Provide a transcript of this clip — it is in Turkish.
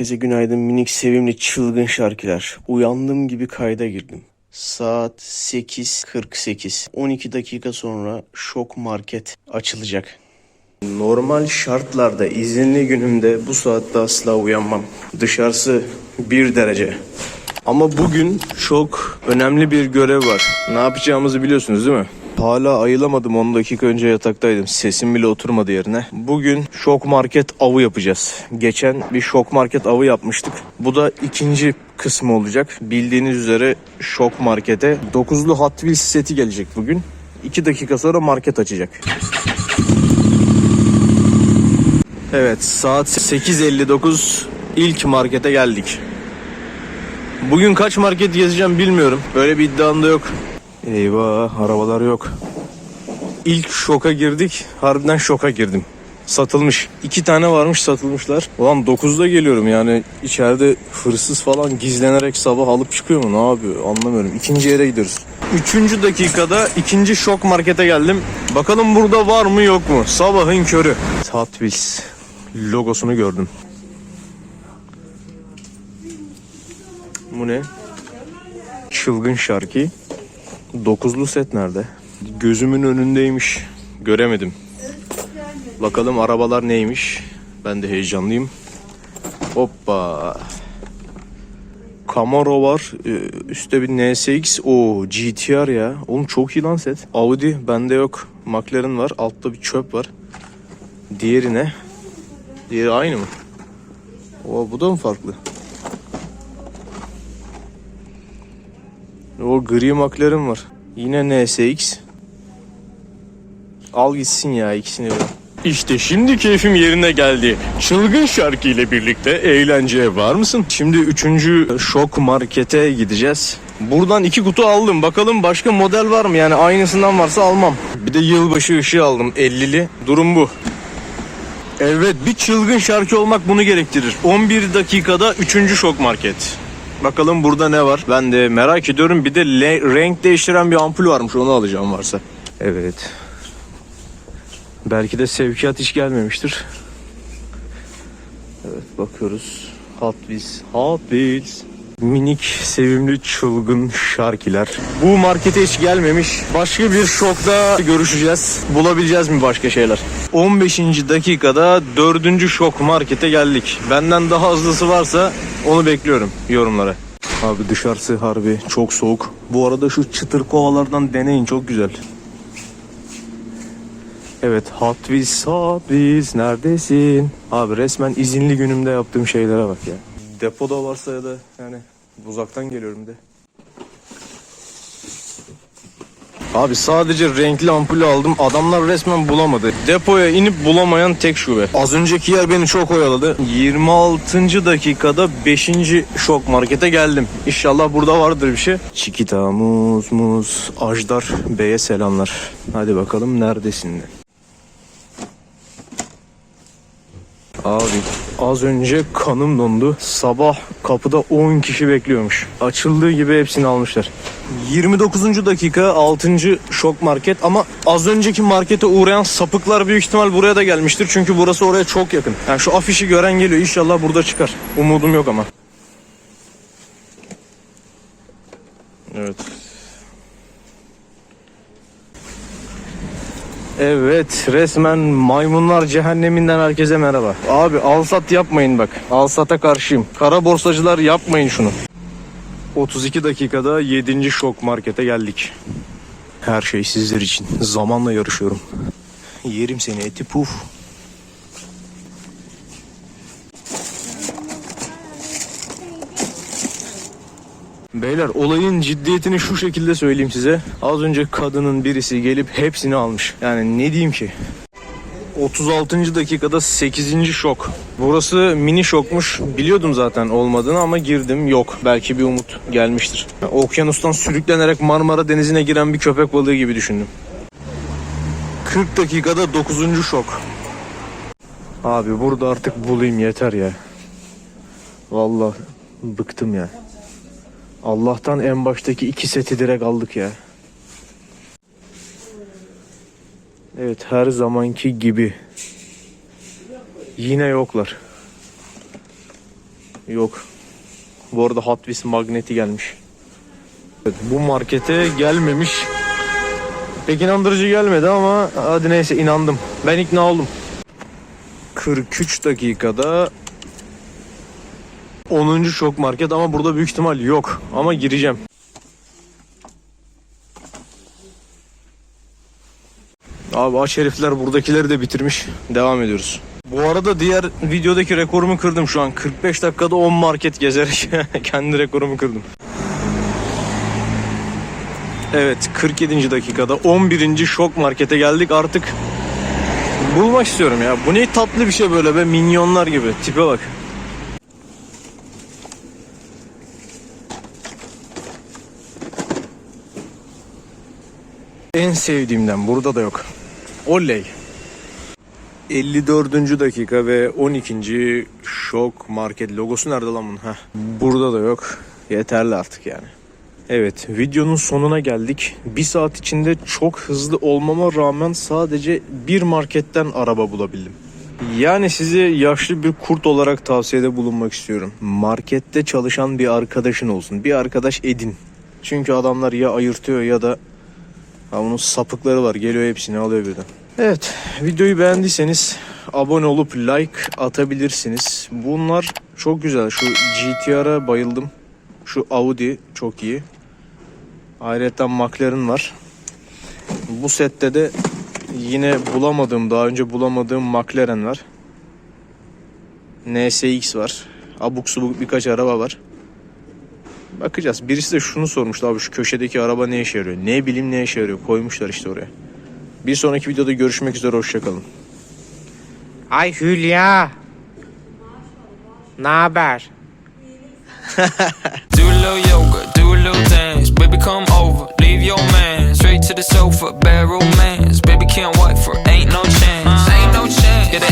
Herkese günaydın minik sevimli çılgın şarkılar. Uyandığım gibi kayda girdim. Saat 8.48. 12 dakika sonra şok market açılacak. Normal şartlarda izinli günümde bu saatte asla uyanmam. Dışarısı 1 derece. Ama bugün çok önemli bir görev var. Ne yapacağımızı biliyorsunuz değil mi? Hala ayılamadım 10 dakika önce yataktaydım. Sesim bile oturmadı yerine. Bugün şok market avı yapacağız. Geçen bir şok market avı yapmıştık. Bu da ikinci kısmı olacak. Bildiğiniz üzere şok markete 9'lu Hot Wheels seti gelecek bugün. 2 dakika sonra market açacak. Evet saat 8.59 ilk markete geldik. Bugün kaç market gezeceğim bilmiyorum. Böyle bir iddiam da yok. Eyvah arabalar yok. İlk şoka girdik. Harbiden şoka girdim. Satılmış. İki tane varmış satılmışlar. Ulan 9'da geliyorum yani içeride hırsız falan gizlenerek sabah alıp çıkıyor mu? Ne yapıyor? Anlamıyorum. İkinci yere gidiyoruz. Üçüncü dakikada ikinci şok markete geldim. Bakalım burada var mı yok mu? Sabahın körü. Hot logosunu gördüm. Bu ne? Çılgın şarkı. Dokuzlu set nerede? Gözümün önündeymiş. Göremedim. Bakalım arabalar neymiş. Ben de heyecanlıyım. Hoppa. Camaro var. Ee, Üstte bir NSX. O GTR ya. Oğlum çok iyi lan set. Audi bende yok. McLaren var. Altta bir çöp var. Diğeri ne? Diğeri aynı mı? O bu da mı farklı? O gri McLaren var. Yine NSX. Al gitsin ya ikisini de. İşte şimdi keyfim yerine geldi. Çılgın şarkı ile birlikte eğlenceye var mısın? Şimdi üçüncü şok markete gideceğiz. Buradan iki kutu aldım. Bakalım başka model var mı? Yani aynısından varsa almam. Bir de yılbaşı ışığı aldım 50'li. Durum bu. Evet bir çılgın şarkı olmak bunu gerektirir. 11 dakikada 3. şok market. Bakalım burada ne var? Ben de merak ediyorum. Bir de renk değiştiren bir ampul varmış. Onu alacağım varsa. Evet. Belki de sevkiyat hiç gelmemiştir. Evet bakıyoruz. Hot Wheels. Hot Wheels. Minik, sevimli, çılgın şarkiler. Bu markete hiç gelmemiş. Başka bir şokta görüşeceğiz. Bulabileceğiz mi başka şeyler? 15. dakikada 4. şok markete geldik. Benden daha hızlısı varsa onu bekliyorum yorumlara. Abi dışarısı harbi çok soğuk. Bu arada şu çıtır kovalardan deneyin çok güzel. Evet Hot Wheels, Hot Wheels neredesin? Abi resmen izinli günümde yaptığım şeylere bak ya. Depoda varsa ya da yani uzaktan geliyorum de. Abi sadece renkli ampulü aldım. Adamlar resmen bulamadı. Depoya inip bulamayan tek şube. Az önceki yer beni çok oyaladı. 26. dakikada 5. şok markete geldim. İnşallah burada vardır bir şey. Çikita, muz, muz, Ajdar Bey'e selamlar. Hadi bakalım neredesin? Abi az önce kanım dondu. Sabah kapıda 10 kişi bekliyormuş. Açıldığı gibi hepsini almışlar. 29. dakika 6. şok market ama az önceki markete uğrayan sapıklar büyük ihtimal buraya da gelmiştir. Çünkü burası oraya çok yakın. Yani şu afişi gören geliyor. İnşallah burada çıkar. Umudum yok ama. Evet. Evet resmen maymunlar cehenneminden herkese merhaba. Abi alsat yapmayın bak. Alsata karşıyım. Kara borsacılar yapmayın şunu. 32 dakikada 7. şok markete geldik. Her şey sizler için. Zamanla yarışıyorum. Yerim seni eti puf. Beyler olayın ciddiyetini şu şekilde söyleyeyim size. Az önce kadının birisi gelip hepsini almış. Yani ne diyeyim ki? 36. dakikada 8. şok. Burası mini şokmuş. Biliyordum zaten olmadığını ama girdim. Yok. Belki bir umut gelmiştir. Okyanustan sürüklenerek Marmara Denizi'ne giren bir köpek balığı gibi düşündüm. 40 dakikada 9. şok. Abi burada artık bulayım yeter ya. Vallahi bıktım ya. Allah'tan en baştaki iki seti direkt aldık ya. Evet her zamanki gibi. Yine yoklar. Yok. Bu arada Hot magneti gelmiş. Evet, bu markete gelmemiş. Pek inandırıcı gelmedi ama hadi neyse inandım. Ben ikna oldum. 43 dakikada 10. şok market ama burada büyük ihtimal yok. Ama gireceğim. Abi aç herifler buradakileri de bitirmiş. Devam ediyoruz. Bu arada diğer videodaki rekorumu kırdım şu an. 45 dakikada 10 market gezerek kendi rekorumu kırdım. Evet 47. dakikada 11. şok markete geldik artık bulmak istiyorum ya. Bu ne tatlı bir şey böyle be minyonlar gibi. Tipe bak. En sevdiğimden burada da yok. Oley. 54. dakika ve 12. şok market logosu nerede lan bunun? Heh. Burada da yok. Yeterli artık yani. Evet videonun sonuna geldik. Bir saat içinde çok hızlı olmama rağmen sadece bir marketten araba bulabildim. Yani size yaşlı bir kurt olarak tavsiyede bulunmak istiyorum. Markette çalışan bir arkadaşın olsun. Bir arkadaş edin. Çünkü adamlar ya ayırtıyor ya da ha bunun sapıkları var. Geliyor hepsini alıyor birden. Evet videoyu beğendiyseniz abone olup like atabilirsiniz. Bunlar çok güzel. Şu GTR'a bayıldım. Şu Audi çok iyi. Ayrıca McLaren var. Bu sette de yine bulamadığım, daha önce bulamadığım McLaren var. NSX var. Abuk subuk birkaç araba var. Bakacağız. Birisi de şunu sormuştu abi şu köşedeki araba ne işe yarıyor? Ne bileyim ne işe yarıyor? Koymuşlar işte oraya. Bir sonraki videoda görüşmek üzere. Hoşçakalın. Ay Hülya. Ne haber? Do a little yoga, do a little dance. Baby, come over, leave your man. Straight to the sofa, bad romance. Baby, can't wait for, ain't no chance. Ain't no chance. Yeah,